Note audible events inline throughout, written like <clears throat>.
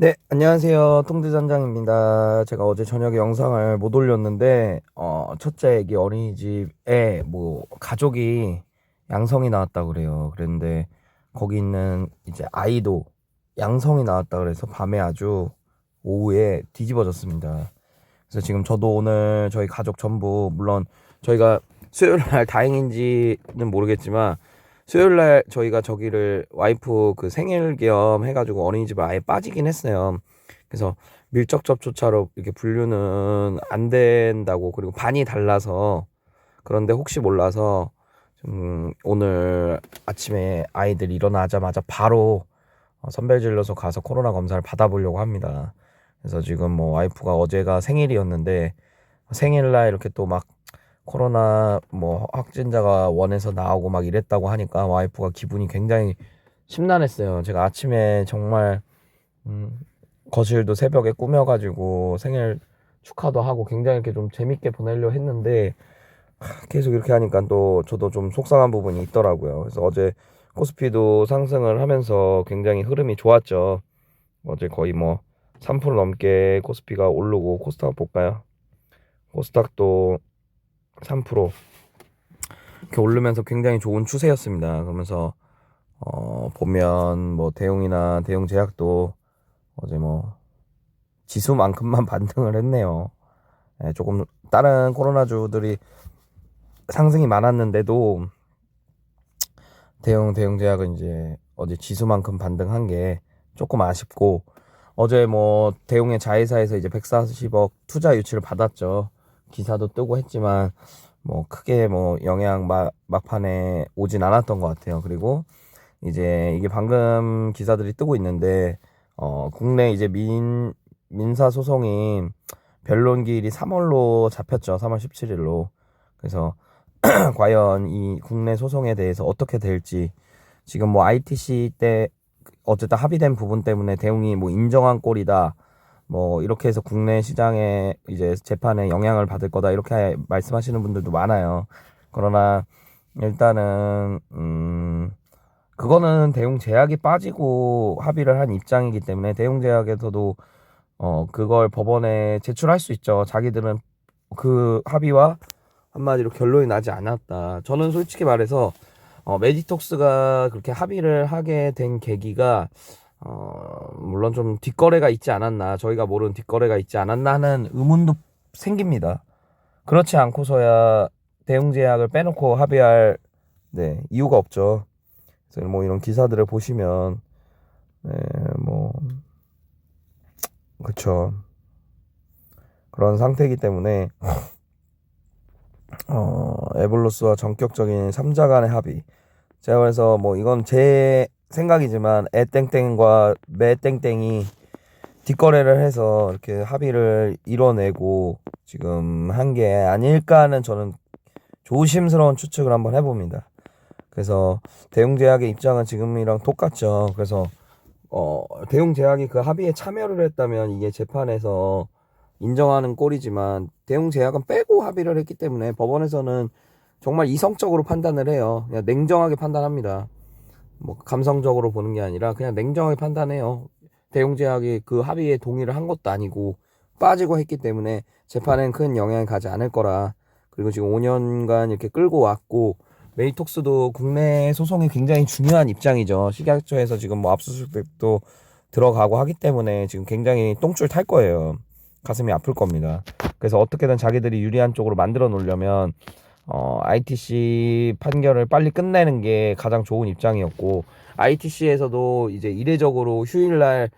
네, 안녕하세요. 통대장장입니다. 제가 어제 저녁에 영상을 못 올렸는데, 어, 첫째 애기 어린이집에 뭐, 가족이 양성이 나왔다 그래요. 그랬는데, 거기 있는 이제 아이도 양성이 나왔다 그래서 밤에 아주 오후에 뒤집어졌습니다. 그래서 지금 저도 오늘 저희 가족 전부, 물론 저희가 수요일 날 다행인지는 모르겠지만, 수요일 날 저희가 저기를 와이프 그 생일 겸 해가지고 어린이집을 아예 빠지긴 했어요. 그래서 밀접 접촉차로 이렇게 분류는 안 된다고 그리고 반이 달라서 그런데 혹시 몰라서 좀 오늘 아침에 아이들 일어나자마자 바로 어, 선별 진료소 가서 코로나 검사를 받아보려고 합니다. 그래서 지금 뭐 와이프가 어제가 생일이었는데 생일날 이렇게 또 막 코로나 뭐 확진자가 원에서 나오고 막 이랬다고 하니까 와이프가 기분이 굉장히 심란했어요. 제가 아침에 정말 음, 거실도 새벽에 꾸며가지고 생일 축하도 하고 굉장히 이렇게 좀 재밌게 보내려 했는데 하, 계속 이렇게 하니까 또 저도 좀 속상한 부분이 있더라고요. 그래서 어제 코스피도 상승을 하면서 굉장히 흐름이 좋았죠. 어제 거의 뭐 3% 넘게 코스피가 오르고 코스닥 볼까요? 코스닥도 3% 이렇게 오르면서 굉장히 좋은 추세였습니다. 그러면서 어 보면 뭐 대용이나 대용제약도 어제 뭐 지수만큼만 <laughs> 반등을 했네요. 예, 조금 다른 코로나주들이 상승이 많았는데도 대용 대용제약은 이제 어제 지수만큼 반등한 게 조금 아쉽고 어제 뭐 대용의 자회사에서 이제 140억 투자 유치를 받았죠. 기사도 뜨고 했지만 뭐 크게 뭐 영향 막 막판에 오진 않았던 것 같아요. 그리고 이제 이게 방금 기사들이 뜨고 있는데 어 국내 이제 민 민사 소송이 변론기일이 3월로 잡혔죠. 3월 17일로. 그래서 <clears throat> 과연 이 국내 소송에 대해서 어떻게 될지 지금 뭐 ITC 때 어쨌든 합의된 부분 때문에 대웅이 뭐 인정한 꼴이다. 뭐 이렇게 해서 국내 시장에 이제 재판에 영향을 받을 거다 이렇게 말씀하시는 분들도 많아요. 그러나 일단은 음 그거는 대웅 제약이 빠지고 합의를 한 입장이기 때문에 대웅 제약에서도 어 그걸 법원에 제출할 수 있죠. 자기들은 그 합의와 한마디로 결론이 나지 않았다. 저는 솔직히 말해서 어 메디톡스가 그렇게 합의를 하게 된 계기가 어, 물론 좀 뒷거래가 있지 않았나, 저희가 모르는 뒷거래가 있지 않았나 하는 의문도 생깁니다. 그렇지 않고서야 대웅제약을 빼놓고 합의할, 네, 이유가 없죠. 그래서 뭐 이런 기사들을 보시면, 네, 뭐, 그쵸. 그런 상태이기 때문에, 어, 에볼루스와 전격적인 3자 간의 합의. 제가 그래서 뭐 이건 제 생각이지만 애땡땡과 매땡땡이 뒷거래를 해서 이렇게 합의를 이뤄내고 지금 한 게 아닐까 하는 저는 조심스러운 추측을 한번 해봅니다. 그래서 대웅제약의 입장은 지금이랑 똑같죠. 그래서 어 대웅제약이 그 합의에 참여를 했다면 이게 재판에서 인정하는 꼴이지만 대웅제약은 빼고 합의를 했기 때문에 법원에서는 정말 이성적으로 판단을 해요. 그냥 냉정하게 판단합니다. 뭐 감성적으로 보는 게 아니라 그냥 냉정하게 판단해요. 대웅제약이 그 합의에 동의를 한 것도 아니고 빠지고 했기 때문에 재판엔 큰 영향이 가지 않을 거라. 그리고 지금 5년간 이렇게 끌고 왔고 메이톡스도 국내 소송이 굉장히 중요한 입장이죠. 식약처에서 지금 뭐 압수수색도 들어가고 하기 때문에 지금 굉장히 똥줄 탈 거예요. 가슴이 아플 겁니다. 그래서 어떻게든 자기들이 유리한 쪽으로 만들어 놓으려면 어, ITC 판결을 빨리 끝내는 게 가장 좋은 입장이었고 ITC에서도 이제 이례적으로 휴일날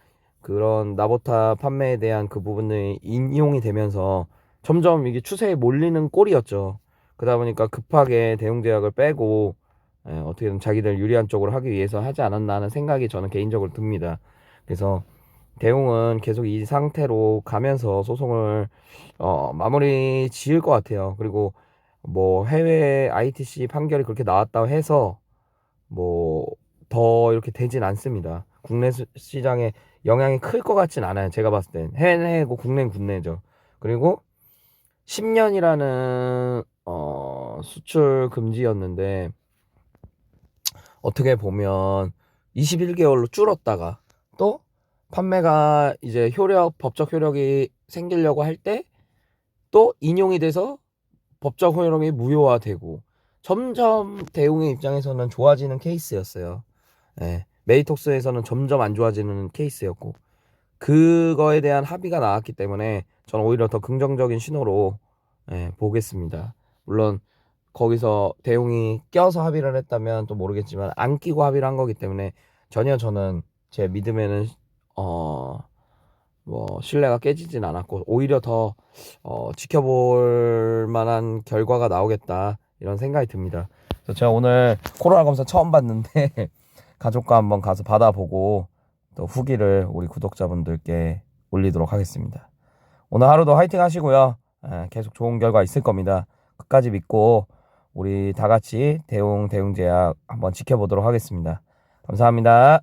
그런 나보타 판매에 대한 그 부분을 인용이 되면서 점점 이게 추세에 몰리는 꼴이었죠. 그러다 보니까 급하게 대웅제약을 빼고 예, 어떻게든 자기들 유리한 쪽으로 하기 위해서 하지 않았나 하는 생각이 저는 개인적으로 듭니다. 그래서 대웅은 계속 이 상태로 가면서 소송을 어, 마무리 지을 것 같아요. 그리고 뭐 해외 ITC 판결이 그렇게 나왔다고 해서 뭐 더 이렇게 되진 않습니다. 국내 수- 시장에 영향이 클 것 같진 않아요. 제가 봤을 땐 해외고 국내는 국내죠. 그리고 10년이라는 어, 수출 금지였는데 어떻게 보면 21개월로 줄었다가 또 판매가 이제 효력, 법적 효력이 생기려고 할 때 또 인용이 돼서 법적 효력이 무효화되고 점점 대웅의 입장에서는 좋아지는 케이스였어요. 예, 메이톡스에서는 점점 안 좋아지는 케이스였고 그거에 대한 합의가 나왔기 때문에 저는 오히려 더 긍정적인 신호로 예, 보겠습니다. 물론 거기서 대웅이 껴서 합의를 했다면 또 모르겠지만 안 끼고 합의를 한 거기 때문에 전혀 저는 제 믿음에는 어 뭐 신뢰가 깨지진 않았고 오히려 더 어, 지켜볼 만한 결과가 나오겠다 이런 생각이 듭니다. 그래서 제가 오늘 코로나 검사 처음 받는데 <laughs> 가족과 한번 가서 받아보고 또 후기를 우리 구독자분들께 올리도록 하겠습니다. 오늘 하루도 화이팅 하시고요. 예, 계속 좋은 결과 있을 겁니다. 끝까지 믿고 우리 다 같이 대웅 대웅제약 한번 지켜보도록 하겠습니다. 감사합니다.